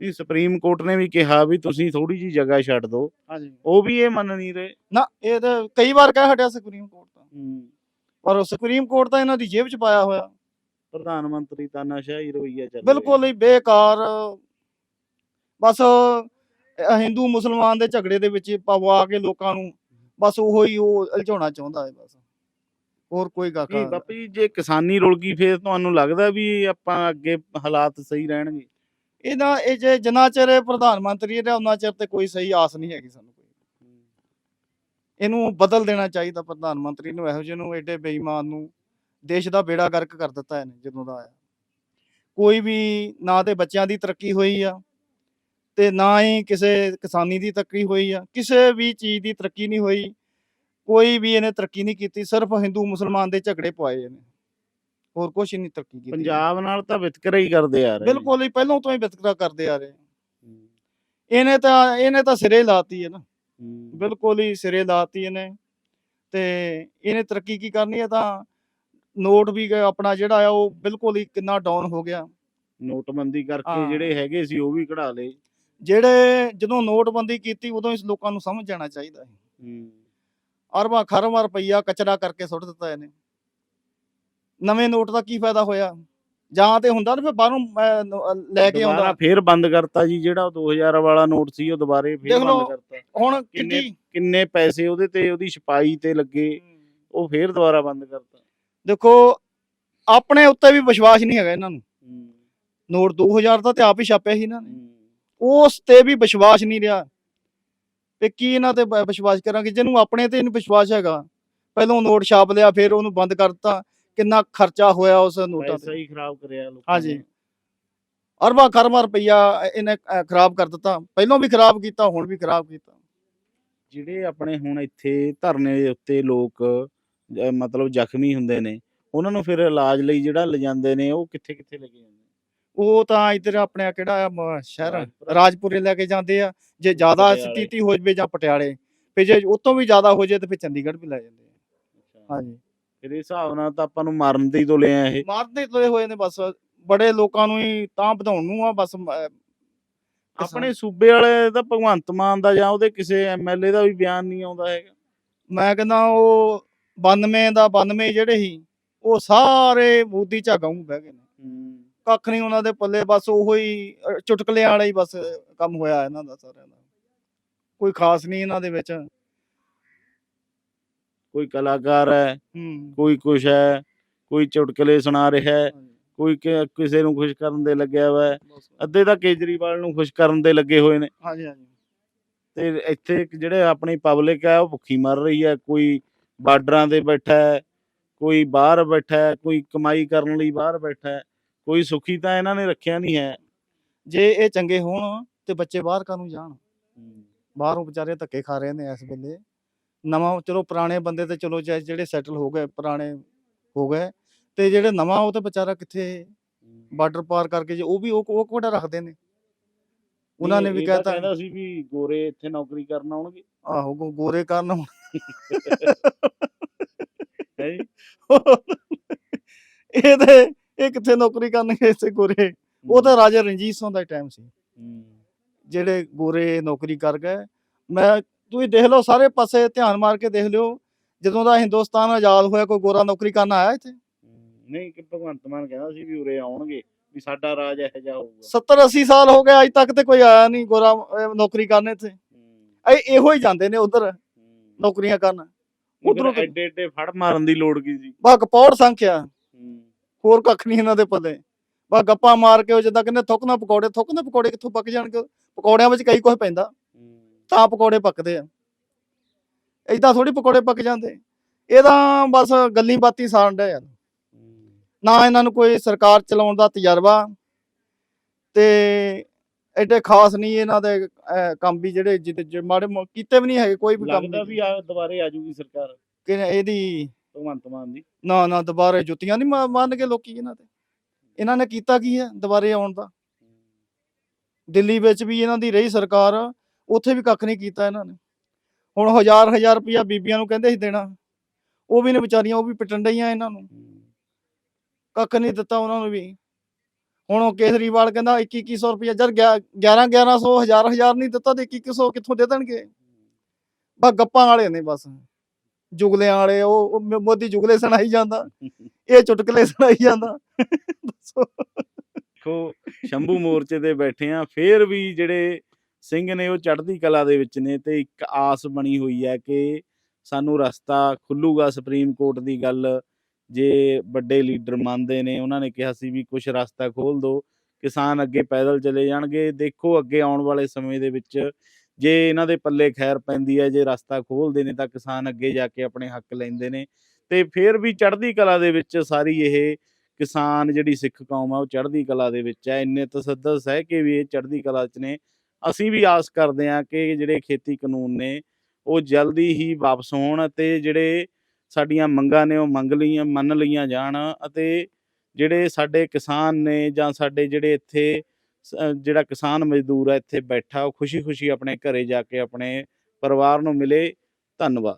ਇਹ ਸੁਪਰੀਮ ਕੋਰਟ ਨੇ ਵੀ ਕਿਹਾ ਵੀ ਤੁਸੀਂ ਥੋੜੀ ਜੀ ਜਗ੍ਹਾ ਛੱਡ ਦਿਓ। ਹਾਂਜੀ। ਉਹ ਵੀ ਇਹ ਮੰਨ ਨਹੀਂ ਰਹੇ। ਨਾ ਇਹ ਤਾਂ ਕਈ ਵਾਰ ਕਹਿ ਹਟਿਆ ਸੁਪਰੀਮ ਕੋਰਟ ਤਾਂ ਪਰ ਸੁਪਰੀਮ ਕੋਰਟ ਤਾਂ ਇਹਨਾਂ ਦੀ ਜੇਬ 'ਚ ਪਾਇਆ ਹੋਇਆ। ਪ੍ਰਧਾਨ ਮੰਤਰੀ ਤਾਂ ਨਸ਼ਾਈ ਰਵਈਆ ਚੱਲ ਬਿਲਕੁਲ ਹੀ ਬੇਕਾਰ। ਬਸ ਹਿੰਦੂ ਮੁਸਲਮਾਨ ਦੇ ਝਗੜੇ ਦੇ ਵਿੱਚ ਪਵਾ ਕੇ ਲੋਕਾਂ ਨੂੰ ਬਸ ਉਹੋ ਹੀ ਉਹ ਉਲਝਾਉਣਾ ਚਾਹੁੰਦਾ ਹੈ ਬਸ। ਹੋਰ ਕੋਈ ਨਹੀਂ ਗਾਕਾ ਬਾਪੂ ਜੀ ਜੇ ਕਿਸਾਨੀ ਰੁਲ ਗਈ ਫੇਰ ਤੁਹਾਨੂੰ ਲੱਗਦਾ ਵੀ ਆਪਾਂ ਅੱਗੇ ਹਾਲਾਤ ਸਹੀ ਰਹਿਣਗੇ? ਇਹਦਾ ਇਹ ਜੇ ਜਿੰਨਾ ਚਿਰ ਪ੍ਰਧਾਨ ਮੰਤਰੀ ਰਿਹਾ ਉਹਨਾਂ ਚਿਰ ਤੇ ਕੋਈ ਸਹੀ ਆਸ ਨਹੀਂ ਹੈਗੀ ਸਾਨੂੰ ਕੋਈ। ਇਹਨੂੰ ਬਦਲ ਦੇਣਾ ਚਾਹੀਦਾ ਪ੍ਰਧਾਨ ਮੰਤਰੀ ਨੂੰ ਇਹੋ ਜਿਹੇ ਨੂੰ ਐਡੇ ਬੇਈਮਾਨ ਨੂੰ ਦੇਸ਼ ਦਾ ਬੇੜਾ ਗਰਕ ਕਰ ਦਿੱਤਾ ਇਹਨੇ ਜਦੋਂ ਦਾ ਆਇਆ। ਕੋਈ ਵੀ ਨਾ ਤੇ ਬੱਚਿਆਂ ਦੀ ਤਰੱਕੀ ਹੋਈ ਆ ਤੇ ਨਾ ਹੀ ਕਿਸੇ ਕਿਸਾਨੀ ਦੀ ਤਰੱਕੀ ਹੋਈ ਆ ਕਿਸੇ ਵੀ ਚੀਜ਼ ਦੀ ਤਰੱਕੀ ਨਹੀਂ ਹੋਈ ਕੋਈ ਵੀ ਇਹਨੇ ਤਰੱਕੀ ਨਹੀਂ ਕੀਤੀ ਸਿਰਫ ਹਿੰਦੂ ਮੁਸਲਮਾਨ ਦੇ ਝਗੜੇ ਪਵਾਏ ਇਹਨੇ ਹੋਰ ਕੁਝ ਨਹੀਂ ਤਰੱਕੀ ਕੀਤੀ ਪੰਜਾਬ ਨਾਲ ਤਾਂ ਵਿਤਕਰਾ ਹੀ ਕਰਦੇ ਆ ਰਹੇ। ਬਿਲਕੁਲ ਹੀ ਪਹਿਲਾਂ ਤੋਂ ਹੀ ਵਿਤਕਰਾ ਕਰਦੇ ਆ ਰਹੇ। ਇਹਨੇ ਤਾਂ ਇਹਨੇ ਤਾਂ ਸਿਰੇ ਲਾਤੀ ਹੈ ਨਾ। ਬਿਲਕੁਲ ਹੀ ਸਿਰੇ ਲਾਤੀ ਇਹਨੇ ਤੇ ਇਹਨੇ ਤਰੱਕੀ ਕੀ ਕਰਨੀ ਹੈ ਤਾਂ ਨੋਟ ਵੀ ਆਪਣਾ ਜਿਹੜਾ ਆ ਉਹ ਬਿਲਕੁਲ ਹੀ ਕਿੰਨਾ ਡਾਊਨ ਹੋ ਗਿਆ ਨੋਟਬੰਦੀ ਕਰਕੇ। ਜਿਹੜੇ ਹੈਗੇ ਸੀ ਉਹ ਵੀ ਕਢਾ ਲਏ ਜਿਹੜੇ ਜਦੋਂ ਨੋਟਬੰਦੀ ਕੀਤੀ ਉਦੋਂ ਇਸ ਲੋਕਾਂ ਨੂੰ ਸਮਝ ਜਾਣਾ ਚਾਹੀਦਾ ਹੈ। ਅਰਬਾਂ ਖਰਬਾਂ ਰੁਪਈਆ ਕਚਰਾ ਕਰਕੇ ਸੁੱਟ ਦਿੱਤਾ ਇਹਨੇ। ਨਵੇਂ ਨੋਟ ਦਾ ਕੀ ਫਾਇਦਾ ਹੋਇਆ? ਜਾਂ ਤੇ ਹੁੰਦਾ ਨਾ ਫਿਰ ਬਾਹਰੋਂ ਅਹ, ਲੈ ਕੇ ਦੁਬਾਰਾ ਆਉਂਦਾ। ਫੇਰ ਬੰਦ ਕਰਤਾ ਜੀ ਜਿਹੜਾ ਉਹ 2000 ਵਾਲਾ ਨੋਟ ਸੀ ਉਹ ਦੁਬਾਰੇ ਫੇਰ ਦੇਖ ਲਓ, ਬੰਦ ਕਰਤਾ। ਹੁਣ ਕਿੰਨੇ- ਕਿੰਨੀ ਕਿੰਨੇ ਪੈਸੇ ਉਹਦੇ ਤੇ ਉਹਦੀ ਛਪਾਈ ਤੇ ਲੱਗੇ ਉਹ ਫੇਰ ਦੁਬਾਰਾ ਬੰਦ ਕਰਤਾ। ਦੇਖੋ ਆਪਣੇ ਉੱਤੇ ਵੀ ਵਿਸ਼ਵਾਸ ਨਹੀਂ ਹੈਗਾ ਇਹਨਾਂ ਨੂੰ। ਨੋਟ 2000 ਦਾ ਤੇ ਆਪ ਹੀ ਛਾਪਿਆ ਸੀ ਇਹਨਾਂ ਨੇ। ਉਸ ਤੇ ਵੀ ਵਿਸ਼ਵਾਸ ਨਹੀਂ ਰਿਹਾ। ਤੇ ਕੀ ਇਹਨਾਂ ਤੇ ਵਿਸ਼ਵਾਸ ਕਰਾਂਗੇ? ਜਿਹਨੂੰ ਆਪਣੇ ਤੇ ਨਹੀਂ ਵਿਸ਼ਵਾਸ ਹੈਗਾ। ਪਹਿਲਾਂ ਨੋਟ ਛਾਪ ਲਿਆ ਫਿਰ ਉਹਨੂੰ ਬੰਦ ਕਰ ਦਿੱਤਾ ਕਿੰਨਾ ਖਰਚਾ ਹੋਇਆ ਉਸ ਨੋਟਾਂ ਤੇ। ਹੀ ਖਰਾਬ ਕਰਿਆ ਲੋਕਾਂ ਹਾਂਜੀ। ਅਰਬਾਂ ਖਰਬਾਂ ਰੁਪਈਆ ਇਹਨੇ ਖਰਾਬ ਕਰ ਦਿੱਤਾ। ਪਹਿਲਾਂ ਵੀ ਖਰਾਬ ਕੀਤਾ ਹੁਣ ਵੀ ਖਰਾਬ ਕੀਤਾ। ਜਿਹੜੇ ਆਪਣੇ ਹੁਣ ਇੱਥੇ ਧਰਨੇ ਦੇ ਉੱਤੇ ਲੋਕ ਮਤਲਬ ਜ਼ਖਮੀ ਹੁੰਦੇ ਨੇ ਉਹਨਾਂ ਨੂੰ ਫਿਰ ਇਲਾਜ ਲਈ ਜਿਹੜਾ ਲਿਜਾਂਦੇ ਨੇ ਉਹ ਕਿੱਥੇ ਕਿੱਥੇ ਲੈ ਕੇ ਜਾਂਦੇ ਉਹ ਤਾਂ ਇੱਧਰ ਆਪਣੇ ਮ- ਸ਼ਹਿਰ ਰਾਜਪੁਰਾ। ਲੈ ਕੇ ਜਾਂਦੇ ਆ। ਜੇ ਜ਼ਿਆਦਾ ਪਟਿਆਲੇ। ਸਥਿਤੀ ਹੋ ਜਵੇ ਜਾਂ ਪਟਿਆਲੇ ਫਿਰ ਜੇ ਉਤੋਂ ਵੀ ਜ਼ਿਆਦਾ ਹੋ ਜੇ ਤਾਂ ਫਿਰ ਚੰਡੀਗੜ੍ਹ ਵੀ ਲੈ ਜਾਂਦੇ ਆ। ਹਾਂਜੀ। ਫਿਰ ਇਸ ਹਿਸਾਬ ਨਾਲ ਤਾਂ ਆਪਾਂ ਨੂੰ ਮਾਰਨ ਦੇ ਹੀ ਤੁਲੇ ਆ ਇਹ। ਮਾਰਦੇ ਤੁਲੇ ਹੋਏ ਨੇ ਬਸ। ਬੜੇ ਲੋਕਾਂ ਨੂੰ ਹੀ ਤਾਂ ਵਧਾਉਣ ਨੂੰ ਆ ਬਸ ਮ- ਆਪਣੇ ਸੂਬੇ ਵਾਲੇ ਦਾ ਭਗਵੰਤ ਮਾਨ ਦਾ ਜਾਂ ਉਹਦੇ ਕਿਸੇ ਐਮਐਲਏ ਦਾ ਵੀ ਬਿਆਨ ਨਹੀਂ ਆਉਂਦਾ ਹੈਗਾ। ਮੈਂ ਕਹਿੰਦਾ ਉਹ 92 ਦਾ 92 ਜਿਹੜੇ ਸੀ ਉਹ ਸਾਰੇ ਮੋਦੀ ਝਾਗਾਂ ਨੂੰ ਬਹਿ ਗਏ ਨੇ। ਕੱਖ ਨਹੀਂ ਉਹਨਾਂ ਦੇ ਪੱਲੇ ਬਸ ਉਹੋ ਹੀ ਅਹ, ਚੁਟਕਲਿਆਂ ਵਾਲਾ ਹੀ ਬਸ ਕੰਮ ਹੋਇਆ ਇਹਨਾਂ ਦਾ ਸਾਰਿਆਂ ਦਾ। ਕੋਈ ਖਾਸ ਨਹੀਂ ਇਹਨਾਂ ਦੇ ਵਿੱਚ। ਕੋਈ ਕਲਾਕਾਰ ਹੈ ਹੂੰ। ਕੋਈ ਕੁਛ ਹੈ ਕੋਈ ਚੁਟਕਲੇ ਸੁਣਾ ਰਿਹਾ ਹੈ ਕੋਈ ਕਿ- ਕਿਸੇ ਨੂੰ ਖੁਸ਼ ਕਰਨ ਦੇ ਲੱਗਿਆ ਹੋਇਆ ਹੈ। ਬਸ। ਅੱਧੇ ਤਾਂ ਕੇਜਰੀਵਾਲ ਨੂੰ ਖੁਸ਼ ਕਰਨ ਦੇ ਲੱਗੇ ਹੋਏ ਨੇ। ਹਾਂਜੀ ਹਾਂਜੀ। ਤੇ ਇੱਥੇ ਇੱਕ ਜਿਹੜੇ ਆਪਣੀ ਪਬਲਿਕ ਹੈ ਉਹ ਭੁੱਖੀ ਮਰ ਰਹੀ ਹੈ। ਕੋਈ ਬਾਰਡਰਾਂ ਤੇ ਬੈਠਾ ਹੈ ਕੋਈ ਬਾਹਰ ਬੈਠਾ ਹੈ ਕੋਈ ਕਮਾਈ ਕਰਨ ਲਈ ਬਾਹਰ ਬੈਠਾ ਹੈ। ਕੋਈ ਸੁਖੀ ਤਾਂ ਇਹਨਾਂ ਨੇ ਰੱਖਿਆ ਨਹੀਂ ਹੈ। ਜੇ ਇਹ ਚੰਗੇ ਹੋਣ ਤੇ ਬੱਚੇ ਬਾਹਰ ਕਾਹਨੂੰ ਜਾਣ? ਬਾਹਰੋਂ ਵਿਚਾਰੇ ਧੱਕੇ ਖਾ ਰਹੇ ਨੇ ਇਸ ਵੇਲੇ ਨਵਾਂ ਚਲੋ ਪੁਰਾਣੇ ਬੰਦੇ ਤੇ ਚਲੋ ਜਿਹੜੇ ਸੈਟਲ ਹੋ ਗਏ ਪੁਰਾਣੇ ਹੋ ਗਏ ਤੇ ਜਿਹੜੇ ਨਵਾਂ ਉਹ ਤੇ ਵਿਚਾਰਾ ਕਿੱਥੇ ਬਾਰਡਰ ਪਾਰ ਕਰਕੇ ਜੇ ਉਹ ਵੀ ਉਹ ਉਹ ਕੋੜਾ ਰੱਖਦੇ ਨੇ? ਉਹਨਾਂ ਨੇ ਵੀ ਕਹਿਤਾ। ਕਹਿੰਦਾ ਸੀ ਵੀ ਗੋਰੇ ਇੱਥੇ ਨੌਕਰੀ ਕਰਨ ਆਉਣਗੇ। ਆਹੋ ਗੋਰੇ ਕਾਰਨ ਹੈ ਜੀ? ਇਹ ਤੇ ਇਹ ਕਿੱਥੇ ਨੌਕਰੀ ਕਰਨਗੇ ਇਸੇ ਗੋਰੇ? ਉਹ ਤਾਂ ਰਾਜਾ ਰਣਜੀਤ ਸਿੰਘ ਦਾ ਟਾਈਮ ਸੀ। ਜਿਹੜੇ ਗੋਰੇ ਨੌਕਰੀ ਕਰ ਗਏ। ਮੈਂ ਤੁਸੀਂ ਦੇਖ ਲਓ ਸਾਰੇ ਪਾਸੇ ਧਿਆਨ ਮਾਰ ਕੇ ਦੇਖ ਲਿਓ। ਜਦੋਂ ਦਾ ਹਿੰਦੁਸਤਾਨ ਆਜ਼ਾਦ ਹੋਇਆ ਕੋਈ ਗੋਰਾ ਨੌਕਰੀ ਕਰਨ ਆਇਆ ਇੱਥੇ? ਨਹੀਂ ਕਿ ਭਗਵੰਤ ਮਾਨ ਕਹਿੰਦਾ ਸੀ ਵੀ ਉਰੇ ਆਉਣਗੇ ਵੀ ਸਾਡਾ ਰਾਜ ਇਹੋ ਜਿਹਾ ਹੋਊਗਾ। 70 80 ਸਾਲ ਹੋ ਗਏ ਅੱਜ ਤੱਕ ਤੇ ਕੋਈ ਆਇਆ ਨਹੀਂ ਗੋਰਾ ਨੌਕਰੀ ਕਰਨ ਇੱਥੇ। ਇਹ ਇਹੋ ਹੀ ਜਾਂਦੇ ਨੇ ਉਧਰ ਨੌਕਰੀਆਂ ਕਰਨ। ਉਧਰੋਂ ਉਧਰੋਂ ਐਡੇ ਐਡੇ ਫੜ ਮਾਰਨ ਦੀ ਲੋੜ ਕੀ ਸੀ? ਬਾ ਕਪੌੜ ਸੰਖਿਆ। ਹੋਰ ਕੱਖ ਨਹੀਂ ਇਹਨਾਂ ਦੇ ਪੱਲੇ। ਬਾ ਗੱਪਾਂ ਮਾਰ ਕੇ ਉਹ ਜਿੱਦਾਂ ਕਹਿੰਦੇ ਥੁੱਕ ਨਾ ਪਕੌੜੇ ਥੁੱਕ ਨਾ ਪਕੌੜੇ ਕਿੱਥੋਂ ਪੱਕ ਜਾਣਗੇ? ਪਕੌੜਿਆਂ ਵਿੱਚ ਕਈ ਕੁਝ ਪੈਂਦਾ। ਤਾਂ ਪਕੌੜੇ ਪੱਕਦੇ ਆ। ਏਦਾਂ ਥੋੜੀ ਪਕੌੜੇ ਪੱਕ ਜਾਂਦੇ। ਇਹ ਤਾਂ ਬਸ ਗੱਲੀ ਬਾਤੀ ਸਾਣ ਡਿਆ ਯਾਰ। ਨਾ ਇਹਨਾਂ ਨੂੰ ਕੋਈ ਸਰਕਾਰ ਚਲਾਉਣ ਦਾ ਤਜਰਬਾ ਤੇ ਐਡੇ ਖਾਸ ਨਹੀਂ ਇਹਨਾਂ ਦੇ ਕੰਮ ਵੀ ਜਿਹੜੇ ਜਿਹਦੇ ਚ ਮਾੜੇ ਕੀਤੇ ਵੀ ਨਹੀਂ ਹੈਗੇ ਕੋਈ ਵੀ ਕੰਮ ਲੱਗਦਾ ਵੀ ਆ ਦੁਬਾਰੇ ਆ ਜੂਗੀ ਸਰਕਾਰ। ਕਿ ਇਹਦੀ ਭਗਵੰਤ ਮਾਨ ਦੀ। ਨਾ ਨਾ, ਦੁਬਾਰੇ ਜੁੱਤੀਆਂ ਨਹੀਂ ਮੰਨਗੇ ਲੋਕੀ ਇਹਨਾਂ ਤੇ। ਇਹਨਾਂ ਨੇ ਕੀਤਾ ਕੀ ਹੈ ਦੁਬਾਰੇ ਆਉਣ ਦਾ? ਦਿੱਲੀ ਵਿੱਚ ਵੀ ਇਹਨਾਂ ਦੀ ਰਹੀ ਸਰਕਾਰ, ਉੱਥੇ ਵੀ ਕੱਖ ਨਹੀਂ ਕੀਤਾ ਇਹਨਾਂ ਨੇ। ਹੁਣ ਹਜ਼ਾਰ ਹਜ਼ਾਰ ਰੁਪਇਆ ਬੀਬੀਆਂ ਨੂੰ ਕਹਿੰਦੇ ਸੀ ਦੇਣਾ। ਉਹ ਵੀ ਨੇ ਵਿਚਾਰੀਆਂ, ਉਹ ਵੀ ਪਿਟਣ ਡਈਆਂ ਇਹਨਾਂ ਨੂੰ। ਕੱਖ ਨਹੀਂ ਦਿੱਤਾ ਉਹਨਾਂ ਨੂੰ ਵੀ। ਹੁਣ ਉਹ ਕੇਜਰੀਵਾਲ ਕਹਿੰਦਾ 21 2100 ਰੁਪਇਆ ਜਦ 11 1100 ਹਜ਼ਾਰ ਹਜ਼ਾਰ ਨਹੀਂ ਦਿੱਤਾ ਤੇ 2100 ਕਿੱਥੋਂ ਦੇ ਦੇਣਗੇ? ਬਸ ਗੱਪਾਂ ਵਾਲੇ ਨੇ ਬਸ। ਜੁਗਲਿਆਂ ਵਾਲੇ, ਉਹ ਉਹ ਮੋਦੀ ਜੁਗਲੇ ਸੁਣਾਈ ਜਾਂਦਾ। ਇਹ ਚੁਟਕਲੇ ਸੁਣਾਈ ਜਾਂਦਾ। ਦੱਸੋ। ਦੇਖੋ, ਸ਼ੰਭੂ ਮੋਰਚੇ ਤੇ ਬੈਠੇ ਆ, ਫੇਰ ਵੀ ਜਿਹੜੇ ਸਿੰਘ ਨੇ ਉਹ ਚੜ੍ਹਦੀ ਕਲਾ ਦੇ ਵਿੱਚ ਨੇ ਤੇ ਇੱਕ ਆਸ ਬਣੀ ਹੋਈ ਹੈ ਕਿ ਸਾਨੂੰ ਰਸਤਾ ਖੁੱਲੂਗਾ ਸੁਪਰੀਮ ਕੋਰਟ ਦੀ ਗੱਲ। ਜੇ ਵੱਡੇ ਲੀਡਰ ਮੰਨਦੇ ਨੇ, ਉਹਨਾਂ ਨੇ ਕਿਹਾ ਸੀ ਵੀ ਕੁਝ ਰਸਤਾ ਖੋਲ ਦਿਓ ਕਿਸਾਨ ਅੱਗੇ ਪੈਦਲ ਚਲੇ ਜਾਣਗੇ। ਦੇਖੋ ਅੱਗੇ ਆਉਣ ਵਾਲੇ ਸਮੇਂ ਦੇ ਵਿੱਚ ਜੇ ਇਹਨਾਂ ਦੇ ਪੱਲੇ ਖੈਰ ਪੈਂਦੀ ਹੈ, ਜੇ ਰਸਤਾ ਖੋਲਦੇ ਨੇ ਤਾਂ ਕਿਸਾਨ ਅੱਗੇ ਜਾ ਕੇ ਆਪਣੇ ਹੱਕ ਲੈਂਦੇ ਨੇ। ਤੇ ਫਿਰ ਵੀ ਚੜ੍ਹਦੀ ਕਲਾ ਦੇ ਵਿੱਚ ਸਾਰੀ ਇਹ ਕਿਸਾਨ ਜਿਹੜੀ ਸਿੱਖ ਕੌਮ ਆ, ਉਹ ਚੜ੍ਹਦੀ ਕਲਾ ਦੇ ਵਿੱਚ ਹੈ। ਇੰਨੇ ਤਸੱਦਸ ਹੈ ਕਿ ਵੀ ਇਹ ਚੜ੍ਹਦੀ ਕਲਾ 'ਚ ਨੇ। ਅਸੀਂ ਵੀ ਆਸ ਕਰਦੇ ਹਾਂ ਕਿ ਜਿਹੜੇ ਖੇਤੀ ਕਾਨੂੰਨ ਨੇ, ਉਹ ਜਲਦੀ ਹੀ ਵਾਪਸ ਹੋਣ ਅਤੇ ਜਿਹੜੇ ਸਾਡੀਆਂ ਮੰਗਾਂ ਨੇ, ਉਹ ਮੰਗ ਲਈਆਂ, ਮੰਨ ਲਈਆਂ ਜਾਣ ਅਤੇ ਜਿਹੜੇ ਸਾਡੇ ਕਿਸਾਨ ਨੇ ਜਾਂ ਸਾਡੇ ਜਿਹੜੇ ਇੱਥੇ ਜਿਹੜਾ ਕਿਸਾਨ ਮਜ਼ਦੂਰ ਹੈ ਇੱਥੇ ਬੈਠਾ, ਉਹ ਖੁਸ਼ੀ-ਖੁਸ਼ੀ ਆਪਣੇ ਘਰੇ ਜਾ ਕੇ ਆਪਣੇ ਪਰਿਵਾਰ ਨੂੰ ਮਿਲੇ, ਧੰਨਵਾਦ।